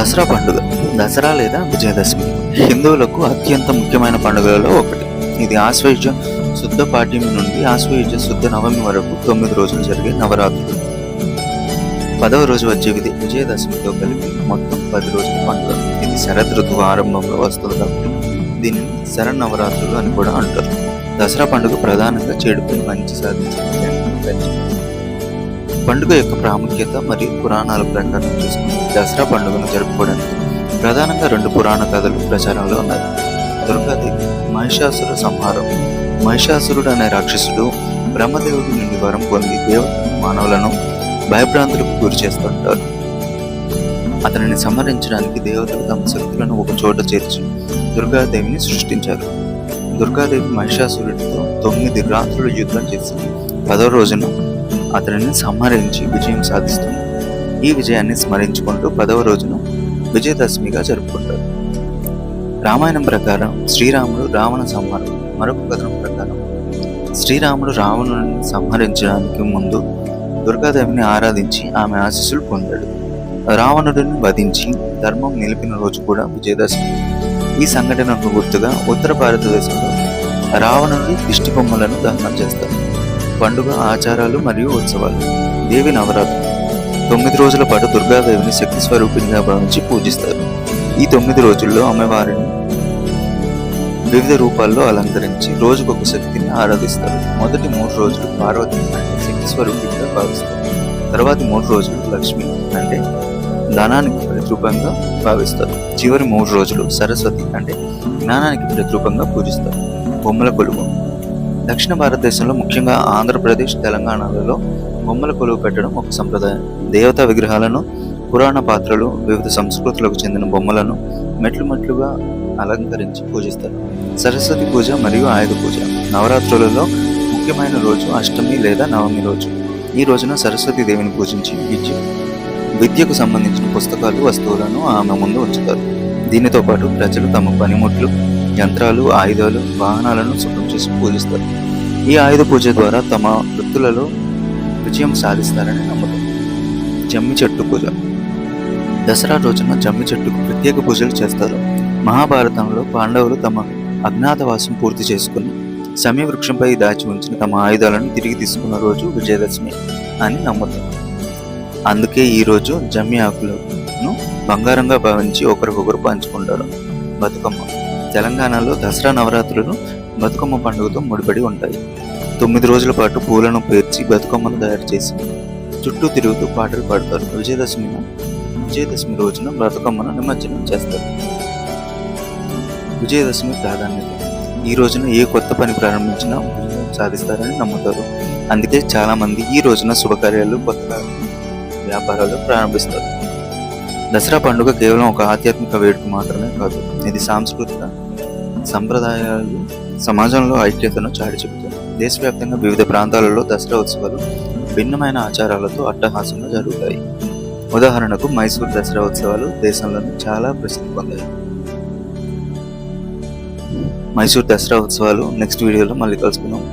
దసరా పండుగ. దసరా లేదా విజయదశమి. హిందువులకు అత్యంత ముఖ్యమైన పండుగలలో ఒకటి. ఇది ఆశ్వయుజ శుద్ధ పాఠ్యమి నుండి ఆశ్వయుజ శుద్ధ నవమి వరకు తొమ్మిది రోజులు జరిగే నవరాత్రులు. పదవ రోజు వచ్చే విధి విజయదశమితో కలిపి మొత్తం పది రోజుల పండుగ. ఇది శరద్ ఋతువు ఆరంభంలో వస్తుంది కాబట్టి దీనిని శరన్నవరాత్రులు అని కూడా అంటారు. దసరా పండుగ ప్రధానంగా చెడుపై మంచి సాధించే పండుగ యొక్క ప్రాముఖ్యత మరియు పురాణాల ప్రకారం చూసుకుంటే దసరా పండుగను జరుపుకోవడానికి ప్రధానంగా రెండు పురాణ కథలు ప్రచారంలో ఉన్నాయి. దుర్గాదేవి మహిషాసుర సంహారం మహిషాసురుడు అనే రాక్షసుడు బ్రహ్మదేవుడి నుండి వరం పొంది దేవతలను మానవులను భయభ్రాంతులకు గురి చేస్తుంటారు అతనిని సంహరించడానికి దేవతలు తమ శక్తులను ఒక చోట చేర్చి దుర్గాదేవిని సృష్టించారు. దుర్గాదేవి మహిషాసురుడితో తొమ్మిది రాత్రులు యుద్ధం చేసి పదో రోజున అతనిని సంహరించి విజయం సాధిస్తుంది ఈ విజయాన్ని స్మరించుకుంటూ పదవ రోజున విజయదశమిగా జరుపుకుంటారు. రామాయణం ప్రకారం శ్రీరాముడు రావణ సంహారం మరొక కథనం ప్రకారం. శ్రీరాముడు రావణుని సంహరించడానికి ముందు దుర్గాదేవిని ఆరాధించి ఆమె ఆశీస్సులు పొందాడు. రావణుడిని వధించి ధర్మం నిలిపిన రోజు కూడా విజయదశమి. ఈ సంఘటనకు గుర్తుగా ఉత్తర భారతదేశంలో రావణుడి దిష్టి బొమ్మలను దహనం చేస్తారు. పండుగ ఆచారాలు మరియు ఉత్సవాలు. దేవి నవరాత్రి తొమ్మిది రోజుల పాటు దుర్గాదేవిని శక్తి స్వరూపిణిగా భావించి పూజిస్తారు. ఈ తొమ్మిది రోజుల్లో అమ్మవారిని వివిధ రూపాల్లో అలంకరించి రోజుకొక శక్తిని ఆరాధిస్తారు. మొదటి మూడు రోజులు పార్వతి అంటే శక్తి స్వరూపిణిగా భావిస్తారు. తర్వాతి మూడు రోజులు లక్ష్మి అంటే ధనానికి ప్రతిరూపంగా భావిస్తారు. చివరి మూడు రోజులు సరస్వతి అంటే జ్ఞానానికి ప్రతిరూపంగా పూజిస్తారు. బొమ్మల కొలువు దక్షిణ భారతదేశంలో ముఖ్యంగా ఆంధ్రప్రదేశ్ తెలంగాణలలో బొమ్మల కొలువు పెట్టడం ఒక సంప్రదాయం. దేవతా విగ్రహాలను పురాణ పాత్రలు వివిధ సంస్కృతులకు చెందిన బొమ్మలను మెట్లు మెట్లుగా అలంకరించి పూజిస్తారు. సరస్వతి పూజ మరియు ఆయుధ పూజ. నవరాత్రులలో ముఖ్యమైన రోజు అష్టమి లేదా నవమి రోజు. ఈ రోజున సరస్వతి దేవిని పూజించి విద్య విద్యకు సంబంధించిన పుస్తకాలు వస్తువులను ఆమె ముందు ఉంచుతారు. దీనితో పాటు ప్రజలు తమ పనిముట్లు యంత్రాలు ఆయుధాలు వాహనాలను శుభ్రం చేసి పూజిస్తారు. ఈ ఆయుధ పూజ ద్వారా తమ వృత్తులలో విజయం సాధిస్తారని నమ్మకం. జమ్మి చెట్టు పూజ. దసరా రోజున జమ్మి చెట్టుకు ప్రత్యేక పూజలు చేస్తారు. మహాభారతంలో పాండవులు తమ అజ్ఞాతవాసం పూర్తి చేసుకుని సమయ వృక్షంపై దాచి ఉంచిన తమ ఆయుధాలను తిరిగి తీసుకున్న రోజు విజయదశమి అని నమ్ముతారు అందుకే ఈరోజు జమ్మి ఆకులను బంగారంగా భావించి ఒకరికొకరు పంచుకుంటారు. బతుకమ్మ. తెలంగాణలో దసరా నవరాత్రులు బతుకమ్మ పండుగతో ముడిపడి ఉంటాయి. తొమ్మిది రోజుల పాటు పూలను పేర్చి బతుకమ్మను తయారు చేసి చుట్టూ తిరుగుతూ పాటలు పాడతారు. విజయదశమిన విజయదశమి రోజున బతుకమ్మను నిమజ్జనం చేస్తారు. విజయదశమి ప్రాధాన్యత. ఈ రోజున ఏ కొత్త పని ప్రారంభించినా విజయం సాధిస్తారని నమ్ముతారు. అందుకే చాలామంది ఈ రోజున శుభకార్యాలు కొత్త వ్యాపారాలు ప్రారంభిస్తారు. దసరా పండుగ కేవలం ఒక ఆధ్యాత్మిక వేడుక మాత్రమే కాదు ఇది సాంస్కృతిక సంప్రదాయాలు సమాజంలో ఐక్యతను చాటి చెబుతుంది దేశవ్యాప్తంగా వివిధ ప్రాంతాలలో దసరా ఉత్సవాలు భిన్నమైన ఆచారాలతో అట్టహాసంగా జరుగుతాయి. ఉదాహరణకు మైసూర్ దసరా ఉత్సవాలు దేశంలోని చాలా ప్రసిద్ధి పొందాయి. మైసూర్ దసరా ఉత్సవాలు నెక్స్ట్ వీడియోలో మళ్ళీ కలుసుకుందాం.